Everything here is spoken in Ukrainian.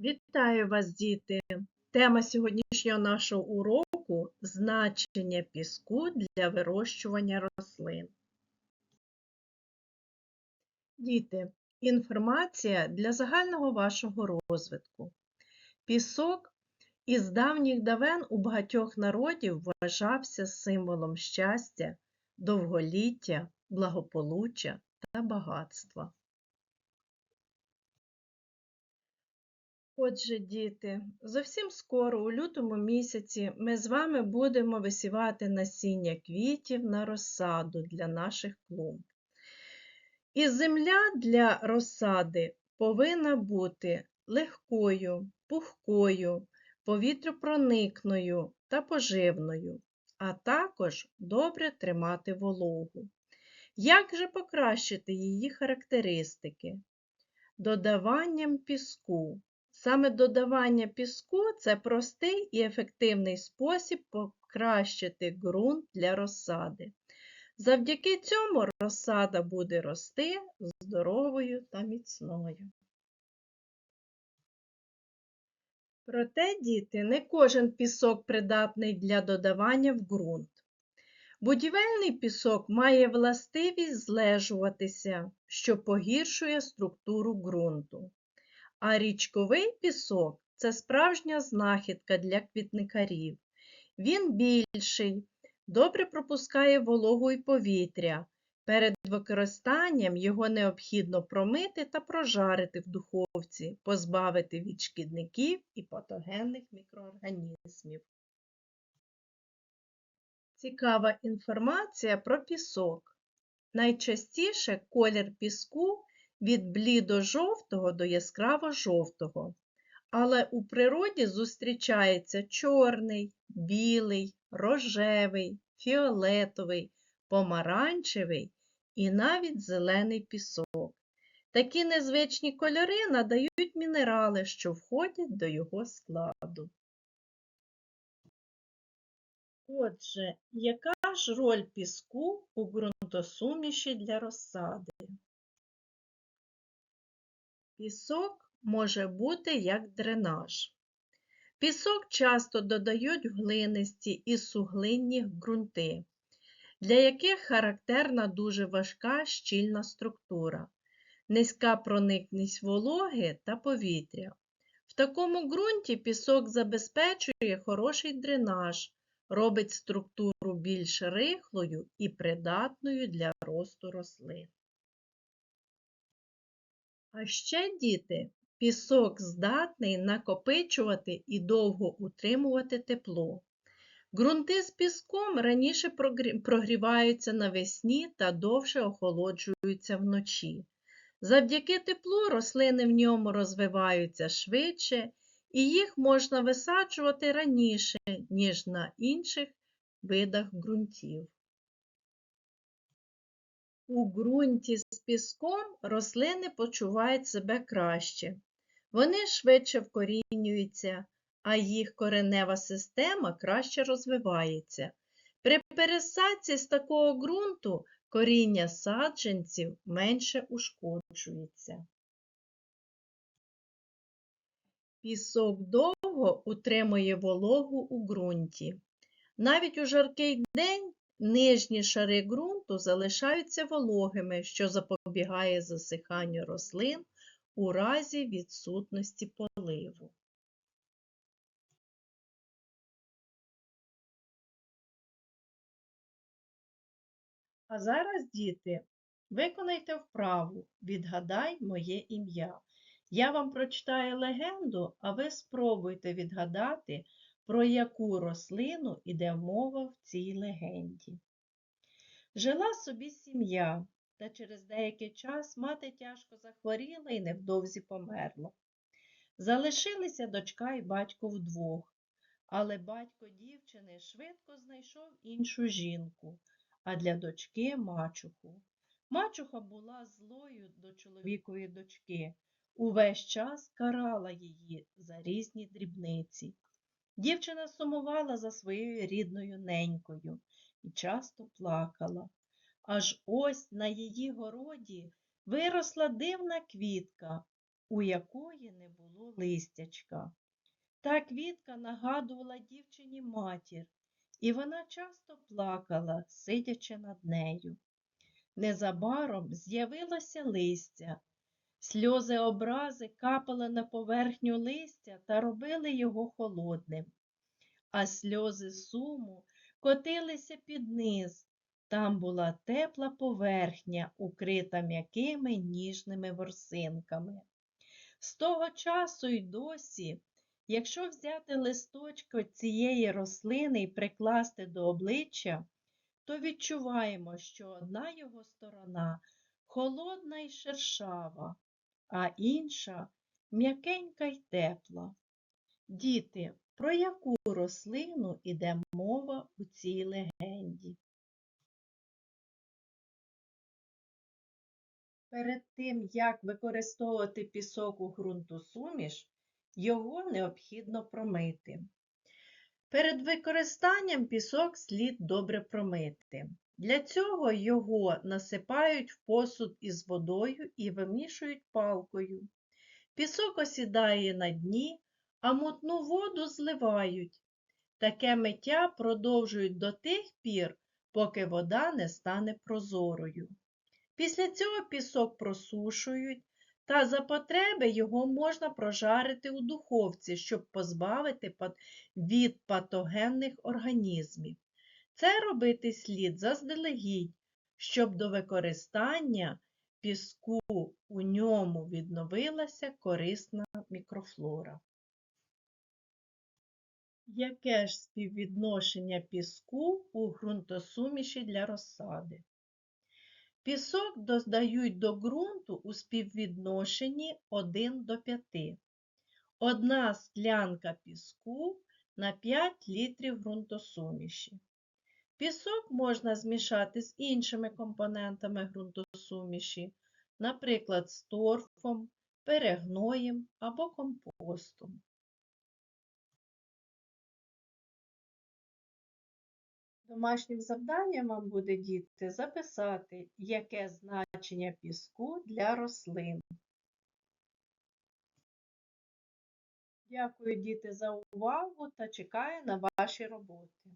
Вітаю вас, діти! Тема сьогоднішнього нашого уроку значення піску для вирощування рослин. Діти, інформація для загального вашого розвитку. Пісок із давніх давен у багатьох народів вважався символом щастя, довголіття, благополуччя та багатства. Отже, діти, зовсім скоро, у лютому місяці, ми з вами будемо висівати насіння квітів на розсаду для наших клумб. І земля для розсади повинна бути легкою, пухкою, повітропроникною та поживною, а також добре тримати вологу. Як же покращити її характеристики? Додаванням піску. Саме додавання піску це простий і ефективний спосіб покращити ґрунт для розсади. Завдяки цьому розсада буде рости здоровою та міцною. Проте, діти, не кожен пісок придатний для додавання в ґрунт. Будівельний пісок має властивість злежуватися, що погіршує структуру ґрунту. А річковий пісок це справжня знахідка для квітникарів. Він більший, добре пропускає вологу і повітря. Перед використанням його необхідно промити та прожарити в духовці, позбавити від шкідників і патогенних мікроорганізмів. Цікава інформація про пісок. Найчастіше колір піску від блідо-жовтого до яскраво-жовтого. Але у природі зустрічається чорний, білий, рожевий, фіолетовий, помаранчевий і навіть зелений пісок. Такі незвичні кольори надають мінерали, що входять до його складу. Отже, яка ж роль піску у ґрунтосуміші для розсади? Пісок може бути як дренаж. Пісок часто додають глинисті і суглинні ґрунти, для яких характерна дуже важка щільна структура, низька проникність вологи та повітря. В такому ґрунті пісок забезпечує хороший дренаж, робить структуру більш рихлою і придатною для росту рослин. А ще, діти, пісок здатний накопичувати і довго утримувати тепло. Ґрунти з піском раніше прогріваються навесні та довше охолоджуються вночі. Завдяки теплу рослини в ньому розвиваються швидше, і їх можна висаджувати раніше, ніж на інших видах ґрунтів. У ґрунті з піском рослини почувають себе краще. Вони швидше вкорінюються, а їх коренева система краще розвивається. При пересадці з такого ґрунту коріння саджанців менше ушкоджується. Пісок довго утримує вологу у ґрунті. Навіть у жаркий день Нижні шари ґрунту залишаються вологими, що запобігає засиханню рослин у разі відсутності поливу. А зараз, діти, виконайте вправу Відгадай моє ім'я. Я вам прочитаю легенду, а ви спробуйте відгадати, про яку рослину іде мова в цій легенді. Жила собі сім'я, та через деякий час мати тяжко захворіла і невдовзі померла. Залишилися дочка і батько вдвох, але батько дівчини швидко знайшов іншу жінку, а для дочки мачуху. Мачуха була злою до чоловікової дочки, увесь час карала її за різні дрібниці. Дівчина сумувала за своєю рідною ненькою і часто плакала. Аж ось на її городі виросла дивна квітка, у якої не було листячка. Та квітка нагадувала дівчині матір, і вона часто плакала, сидячи над нею. Незабаром з'явилося листя. Сльози образи капали на поверхню листя та робили його холодним, а сльози суму котилися під низ. Там була тепла поверхня, укрита м'якими ніжними ворсинками. З того часу й досі, якщо взяти листочки цієї рослини і прикласти до обличчя, то відчуваємо, що одна його сторона холодна і шершава, а інша м'якенька й тепла. Діти, про яку рослину іде мова у цій легенді? Перед тим, як використовувати пісок у ґрунтосуміш, його необхідно промити. Перед використанням пісок слід добре промити. Для цього його насипають в посуд із водою і вимішують палкою. Пісок осідає на дні, а мутну воду зливають. Таке миття продовжують до тих пір, поки вода не стане прозорою. Після цього пісок просушують, та за потреби його можна прожарити у духовці, щоб позбавити від патогенних організмів. Це робити слід заздалегідь, щоб до використання піску у ньому відновилася корисна мікрофлора. Яке ж співвідношення піску у ґрунтосуміші для розсади? Пісок додають до ґрунту у співвідношенні 1 до 5. Одна склянка піску на 5 літрів ґрунтосуміші. Пісок можна змішати з іншими компонентами ґрунтосуміші, наприклад, з торфом, перегноєм або компостом. Домашнім завданням вам буде, діти, записати, яке значення піску для рослин. Дякую, діти, за увагу та чекаю на ваші роботи.